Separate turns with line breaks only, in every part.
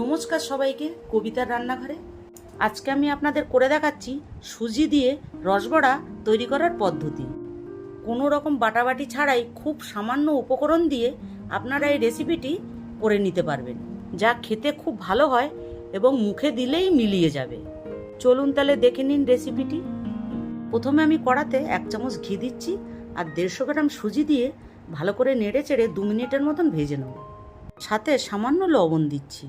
নমস্কার সবাইকে কবিতার রান্নাঘরে। আজকে আমি আপনাদের করে দেখাচ্ছি সুজি দিয়ে রসবড়া তৈরি করার পদ্ধতি। কোনো রকম বাটাবাটি ছাড়াই খুব সামান্য উপকরণ দিয়ে আপনারা এই রেসিপিটি করে নিতে পারবেন, যা খেতে খুব ভালো হয় এবং মুখে দিলেই মিলিয়ে যাবে। চলুন তাহলে দেখে নিন রেসিপিটি। প্রথমে আমি কড়াতে এক চামচ ঘি দিচ্ছি আর দেড়শো গ্রাম সুজি দিয়ে ভালো করে নেড়ে চেড়ে দু মিনিটের মতন ভেজে নেব। সাথে সামান্য লবণ দিচ্ছি।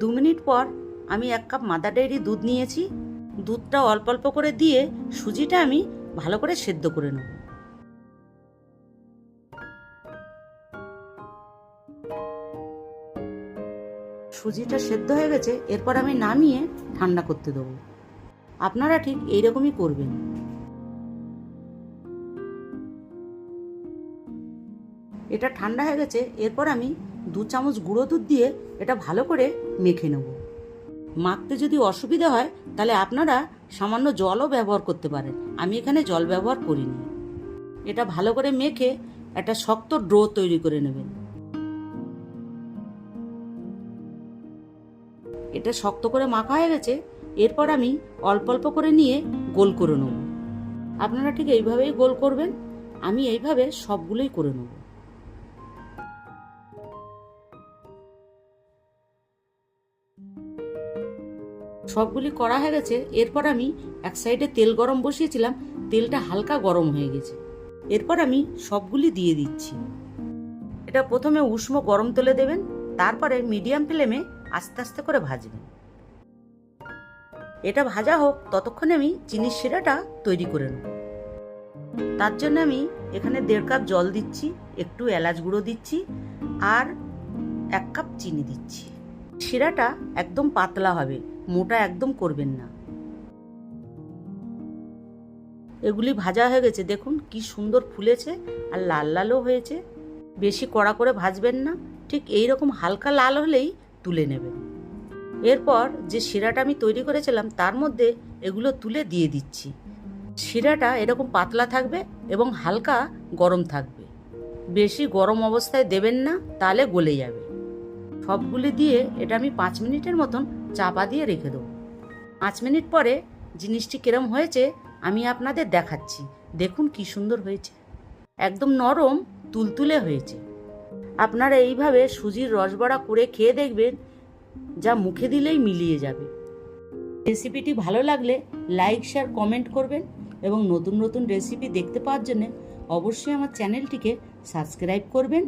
দু মিনিট পর আমি এক কাপ মাদার ডেয়ারি দুধ নিয়েছি। দুধটা অল্প অল্প করে দিয়ে সুজিটা আমি ভালো করে সেদ্ধ করে নেব। সুজিটা সেদ্ধ হয়ে গেছে, এরপর আমি নামিয়ে ঠান্ডা করতে দেবো। আপনারা ঠিক এইরকমই করবেন। এটা ঠান্ডা হয়ে গেছে, এরপর আমি দু চামচ গুঁড়ো দুধ দিয়ে এটা ভালো করে মেখে নেব। মাখতে যদি অসুবিধা হয়, তাহলে আপনারা সামান্য জলও ব্যবহার করতে পারেন। আমি এখানে জল ব্যবহার করিনি। এটা ভালো করে মেখে একটা শক্ত ড্রো তৈরি করে নেবেন। এটা শক্ত করে মাখা হয়ে গেছে, এরপর আমি অল্প অল্প করে নিয়ে গোল করে নেব। আপনারা ঠিক এইভাবেই গোল করবেন, আমি এইভাবে সবগুলোই করে নেব। সবগুলি করা হয়ে গেছে। এরপর আমি এক সাইডে তেল গরম বসিয়েছিলাম। তেলটা হালকা গরম হয়ে গেছে। এরপর আমি সবগুলি দিয়ে দিচ্ছি। এটা প্রথমে উষ্ণ গরম তেলে দেবেন, তারপরে মিডিয়াম ফ্লেমে আস্তে আস্তে করে ভাজবেন। এটা ভাজা হোক, ততক্ষণে আমি চিনির শিরাটা তৈরি করে নেব। তার জন্য আমি এখানে দেড় কাপ জল দিচ্ছি, একটু এলাচ গুঁড়ো দিচ্ছি, আর এক কাপ চিনি দিচ্ছি। শিরাটা একদম পাতলা হবে, মোটা একদম করবেন না। এগুলি ভাজা হয়ে গেছে, দেখুন কি সুন্দর ফুলেছে আর লাল লালও হয়েছে। বেশি কড়া করে ভাজবেন না, ঠিক এই রকম হালকা লাল হলেই তুলে নেবেন। এরপর যে শিরাটা আমি তৈরি করেছিলাম, তার মধ্যে এগুলো তুলে দিয়ে দিচ্ছি। শিরাটা এরকম পাতলা থাকবে এবং হালকা গরম থাকবে। বেশি গরম অবস্থায় দেবেন না, তাহলে গলে যাবে। সবগুলি দিয়ে এটা আমি পাঁচ মিনিটের মতন চাপা দিয়ে রেখে দেবো। পাঁচ মিনিট পরে জিনিসটি কিরম হয়েছে আমি আপনাদের দেখাচ্ছি। দেখুন কি সুন্দর হয়েছে। একদম নরম, তুলতুলে হয়েছে। আপনারা এইভাবে সুজির রসবড়া করে খেয়ে দেখবেন, যা মুখে দিলেই মিলিয়ে যাবে। রেসিপিটি ভালো লাগলে লাইক, শেয়ার, কমেন্ট করবেন এবং নতুন নতুন রেসিপি দেখতে পাওয়ার জন্য অবশ্যই আমার চ্যানেলটিকে সাবস্ক্রাইব করবেন।